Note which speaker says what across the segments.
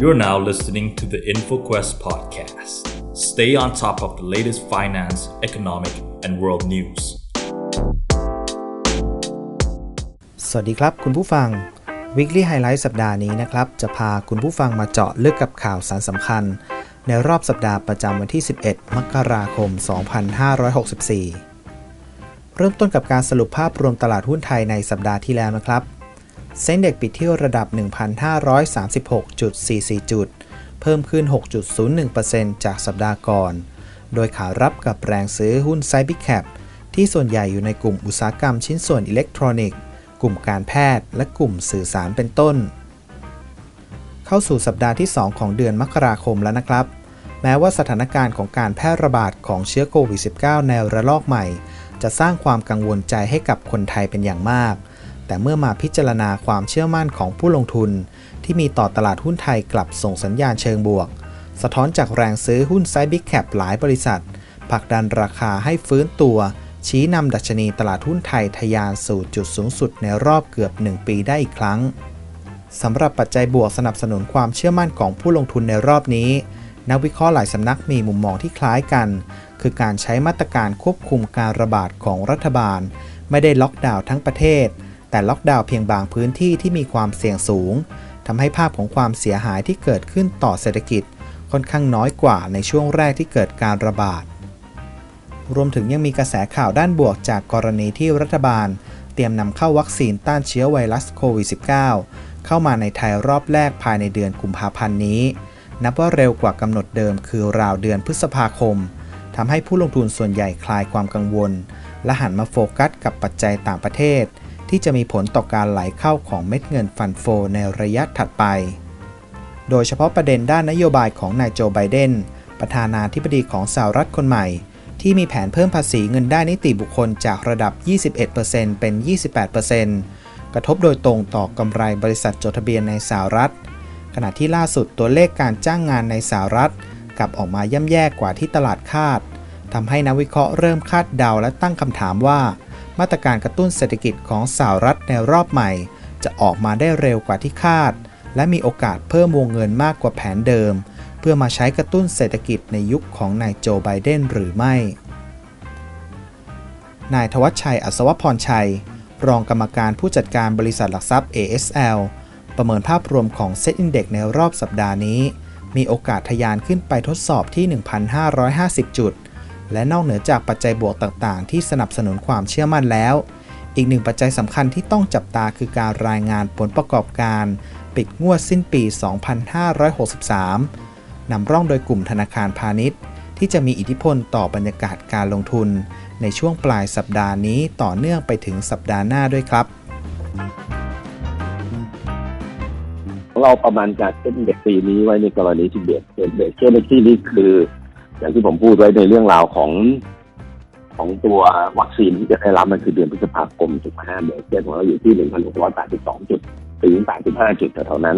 Speaker 1: You're now listening to the InfoQuest podcast. Stay on top of the latest finance, economic, and world news.
Speaker 2: สวัสดีครับ คุณผู้ฟัง Weekly Highlight สัปดาห์นี้นะครับ จะพาคุณผู้ฟังมาเจาะลึกกับข่าวสารสำคัญ ในรอบสัปดาห์ประจำวันที่ 11 มกราคม 2564 เริ่มต้นกับการสรุปภาพรวมตลาดหุ้นไทยในสัปดาห์ที่แล้วนะครับ เซ็นเด็กปิดที่ระดับ 1,536.44 จุด เพิ่มขึ้น 6.01%จากสัปดาห์ก่อน โดยขารับกับแรงซื้อหุ้นไซบิแคปที่ส่วนใหญ่อยู่ในกลุ่มอุตสาหกรรมชิ้นส่วนอิเล็กทรอนิกส์ กลุ่มการแพทย์ และกลุ่มสื่อสารเป็นต้น เข้าสู่สัปดาห์ที่ 2 ของเดือนมกราคมแล้วนะครับ แม้ว่าสถานการณ์ของการแพร่ระบาดของเชื้อโควิด -19 ในระลอกใหม่ จะสร้างความกังวลใจให้กับคนไทยเป็นอย่างมาก แต่เมื่อมาพิจารณาความเชื่อมั่นของผู้ลงทุน ที่มีต่อตลาดหุ้นไทยกลับส่งสัญญาณเชิงบวก สะท้อนจากแรงซื้อหุ้นไซบิ c แคปหลายบริษัทผลักดันราคาให้ฟื้นตัว ชี้นำดัชนีตลาดหุ้นไทยทะยานสู่จุดสูงสุดในรอบเกือบ 1 ปีได้อีกครั้งสำหรับปัจจัยบวกสนับสนุนความเชื่อมั่นของผู้ลงทุนในรอบนี้ นักวิเคราะห์หลายสำนักมีมุมมองที่คล้ายกัน คือการใช้มาตรการควบคุมการระบาดของรัฐบาล ไม่ได้ล็อกดาวน์ทั้งประเทศ แต่ล็อกดาวน์เพียงบางพื้นที่ที่มีความเสี่ยงสูงทำให้ภาพของความเสียหายที่เกิดขึ้นต่อเศรษฐกิจค่อนข้างน้อยกว่าในช่วงแรกที่เกิดการระบาด รวมถึงยังมีกระแสข่าวด้านบวกจากกรณีที่รัฐบาล เตรียมนำเข้าวัคซีนต้านเชื้อไวรัสโควิด -19 เข้ามาในไทยรอบแรกภายในเดือนกุมภาพันธ์นี้ นับว่าเร็วกว่ากำหนดเดิมคือราวเดือนพฤษภาคมทำให้ผู้ลงทุนส่วนใหญ่คลายความกังวล และหันมาโฟกัสกับปัจจัยต่างประเทศ ที่จะมีผลต่อการไหลเข้าของเม็ดเงินฟันโฟในระยะถัดไป โดยเฉพาะประเด็นด้านนโยบายของนายโจไบเดน ประธานาธิบดีของสหรัฐคนใหม่ ที่มีแผนเพิ่มภาษีเงินได้นิติบุคคลจากระดับ 21%เป็น 28%กระทบโดยตรงต่อกำไรบริษัทจดทะเบียนในสหรัฐ ขณะที่ล่าสุดตัวเลขการจ้างงานในสหรัฐกลับออกมาย่ำแย่กว่าที่ตลาดคาดทำให้นักวิเคราะห์เริ่มคาดเดาและตั้งคำถามว่า มาตรการกระตุ้นเศรษฐกิจของสหรัฐในรอบใหม่ จะออกมาได้เร็วกว่าที่คาด และมีโอกาสเพิ่มวงเงินมากกว่าแผนเดิม เพื่อมาใช้กระตุ้นเศรษฐกิจในยุคของนายโจไบเดนหรือไม่ นายทวัชชัยอัศวพรชัย รองกรรมการผู้จัดการบริษัทหลักทรัพย์ ASL ประเมินภาพรวมของเซ็ตอินเด็กในรอบสัปดาห์นี้ มีโอกาสทะยานขึ้นไปทดสอบที่ 1,550 จุด และนอกเหนือจากปัจจัยบวกต่างๆ ที่สนับสนุนความเชื่อมั่นแล้ว อีกหนึ่งปัจจัยสำคัญที่ต้องจับตาคือการรายงานผลประกอบการ ปิดงวดสิ้นปี 2563 นำร่องโดยกลุ่มธนาคารพาณิชย์ ที่จะมีอิทธิพลต่อบรรยากาศการลงทุน ในช่วงปลายสัปดาห์นี้ต่อเนื่องไปถึงสัปดาห์หน้าด้วยครับ
Speaker 3: เราประมาณการเส้นเด็กปีนี้ไว้ในกรณีที่เบียดเบียดเบียดเช่นในที่นี้คือ อย่างที่ผมพูดไว้ในเรื่องราวของของตัววัคซีนที่จะได้รับมันคือเดือนพฤษภาคมถูกไหมฮะเบสเกสของเราอยู่ที่1,682จุดถึง85จุดเท่านั้น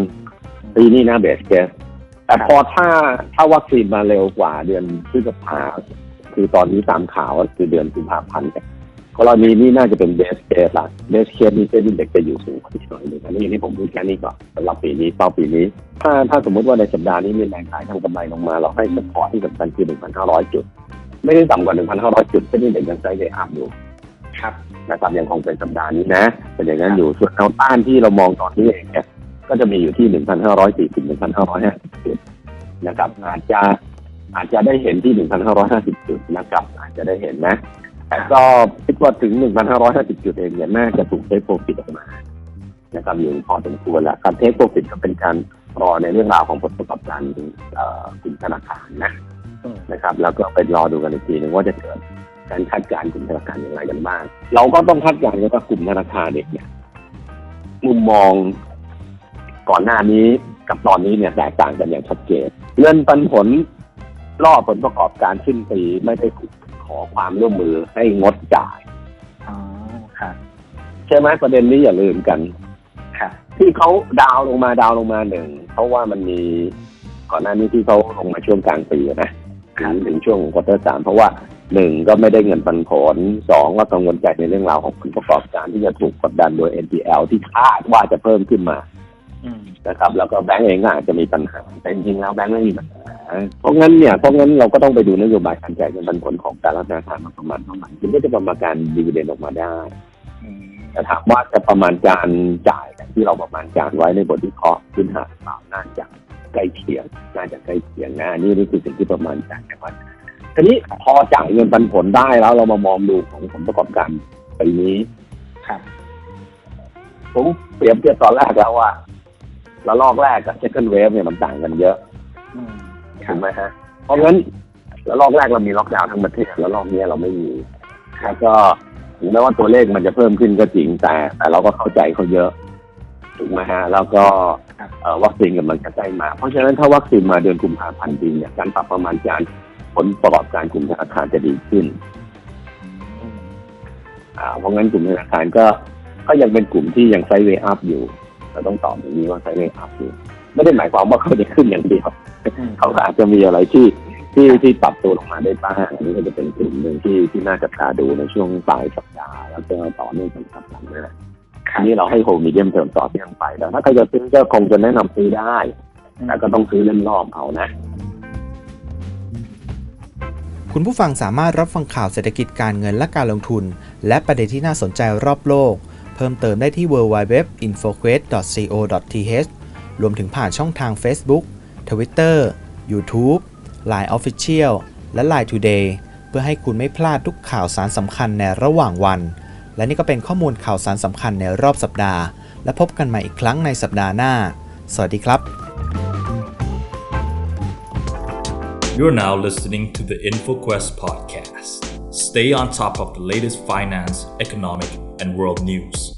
Speaker 3: ปีนี้นะเบสเกสแต่พอถ้าถ้าวัคซีนมาเร็วกว่าเดือนพฤษภาคือตอนนี้ตามข่าวคือเดือนกุมภาพันธ์ กรณีนี้น่าจะเป็นเบสเคสละเบสเคสนี้เส้นเด็กจะอยู่สูงกว่าที่หน่อยหนึงอันนี้อย่างที่ผมพูดแค่นี้ก่อนสำหรับปีนี้เป้าปีนี้ ถ้าถ้าสมมติว่าในสัปดาห์นี้มีแรงขายทางกำไรลงมา เราให้สปอร์ตที่สำคัญคือ 1,500 จุด ไม่ได้ต่ำกว่า 1,500 จุดเส้นเด็กยังไซด์เดย์อัพอยู่
Speaker 4: ครับ
Speaker 3: นะครับยังคงเป็นสัปดาห์นี้นะเป็นอย่างนั้นอยู่ส่วนแนวต้านที่เรามองตอนนี้เองเนี่ยก็จะมีอยู่ที่ 1,540 1,550จุดนะครับอาจจะอาจจะได้เห็นที่ 1,550 จุดนะครับอาจจะได้เห็นนะแต่ ก็คิดว่าถึง 1,550 จุดเองเนี่ยน่าจะถูกเทคโปรฟิตออกมานะครับอยู่พอสมควรแล้วการเทคโปรฟิตก็เป็นการรอในเรื่องราวของผลประกอบการเอ่อกลุ่มธนาคารนะ
Speaker 4: อืม
Speaker 3: นะครับ แล้วก็ไปรอดูกันอีกทีหนึ่งว่าจะเกิดการคาดการณ์กลุ่มธนาคารอย่างไรกันบ้าง เราก็ต้องคาดการณ์กันว่ากลุ่มธนาคารเด็กเนี่ยมุมมองก่อนหน้านี้กับตอนนี้เนี่ยแตกต่างกันอย่างชัดเจนเงินปันผลรอบผลประกอบการสิ้นปีไม่ได้ถูก ขอความร่วมมือให้งดจ่าย
Speaker 4: อ๋อครับ
Speaker 3: ใช่ไหมประเด็นนี้อย่าลืมกัน
Speaker 4: ครับ
Speaker 3: ที่เขาดาวน์ลงมาดาวน์ลงมาหนึ่งเพราะว่ามันมีก่อนหน้านี้ที่เขาลงมาช่วงกลางปีนะถึงถึงช่วงควอเตอร์สามเพราะว่าหนึ่งก็ไม่ได้เงินปันผลสองก็กังวลใจในเรื่องราวของผลประกอบการที่จะถูกกดดันโดย NPL ที่คาดว่าจะเพิ่มขึ้นมา
Speaker 4: อืม
Speaker 3: นะครับ แล้วก็แบงก์เองก็อาจจะมีปัญหาแต่จริงๆแล้วแบงก์ไม่มีปัญหาเพราะงั้นเนี่ยเพราะงั้นเราก็ต้องไปดูนโยบายการจ่ายเงินปันผลของแต่ละธนาคารมาประมาณเท่าไหร่ถึงก็จะประมาณการดีเวเดนออกมาได้
Speaker 4: อืม
Speaker 3: แต่ถามว่าจะประมาณการจ่ายอย่างที่เราประมาณการไว้ในบทวิเคราะห์พื้นฐานเปล่าน่าจะใกล้เคียงน่าจะใกล้เคียงนะอันนี่นี่คือสิ่งที่ประมาณการนะครับทีนี้พอจ่ายเงินปันผลได้แล้วเรามามองดูของผลประกอบการปีนี้
Speaker 4: ครับ
Speaker 3: ผมเปรียบเทียบตอนแรกแล้วว่า ระลอกแรกกับ second wave เนี่ยมันต่างกันเยอะ
Speaker 4: อืมครั
Speaker 3: ถู
Speaker 4: บ
Speaker 3: กไหมฮะ เพราะงั้นระลอกแรกเรามีล็อกดาวน์ทั้งประเทศแล้วรอบนี้เราไม่มีแล้วก็ถึงแม้ว่าตัวเลขมันจะเพิ่มขึ้นก็จริงแต่ แต่เราก็เข้าใจเขาเยอะถูกไหมฮะ แล้วก็เอ่อวัคซีนกำลังจะใกล้มา เพราะฉะนั้นถ้าวัคซีนมาเดือนกุมภาพันธ์จริงเนี่ยการปรับประมาณการผลประกอบการกลุ่มธนาคารจะดีขึ้น
Speaker 4: อืม
Speaker 3: อ่าเพราะงั้นกลุ่มธนาคารก็ก็ยังเป็นกลุ่มที่ยังไซด์เวย์อัพอยู่ เราต้องตอบอย่างนี้ว่าไซด์เวย์อัพอยู่ไม่ได้หมายความว่าเขาจะขึ้นอย่างเดียว
Speaker 4: อืม
Speaker 3: เขาก็อาจจะมีอะไรที่ที่ที่ปรับตัวลงมาได้บ้างอันนี้ก็จะเป็นกลุ่มหนึ่งที่ที่น่าจับตาดูในช่วงปลายสัปดาห์แล้วก็ต่อเนื่องเป็นสัปดาห์หน้า
Speaker 4: ค
Speaker 3: อั
Speaker 4: รั
Speaker 3: น
Speaker 4: บ
Speaker 3: นี้เราให้โฮมีเดียมเติมต่อเนื่องไปแต่ถ้าใครจะซื้อก็คงจะแนะนำซื้อได้แต่ก็ต้องซื้อเล่นรอบเอานะ
Speaker 2: คุณผู้ฟังสามารถรับฟังข่าวเศรษฐกิจการเงินและการลงทุน และประเด็นที่น่าสนใจรอบโลก เพิ่มเติมได้ที่ www.infoquest.co.th รวมถึงผ่านช่องทาง Facebook Twitter YouTube Line Official และ Line Today เพื่อให้คุณไม่พลาดทุกข่าวสารสำคัญในระหว่างวัน และนี่ก็เป็นข้อมูลข่าวสารสำคัญในรอบสัปดาห์ และพบกันใหม่อีกครั้งในสัปดาห์หน้า สวัสดีครับ
Speaker 1: You're now listening to the InfoQuest podcast. Stay on top of the latest finance, economic, and world news.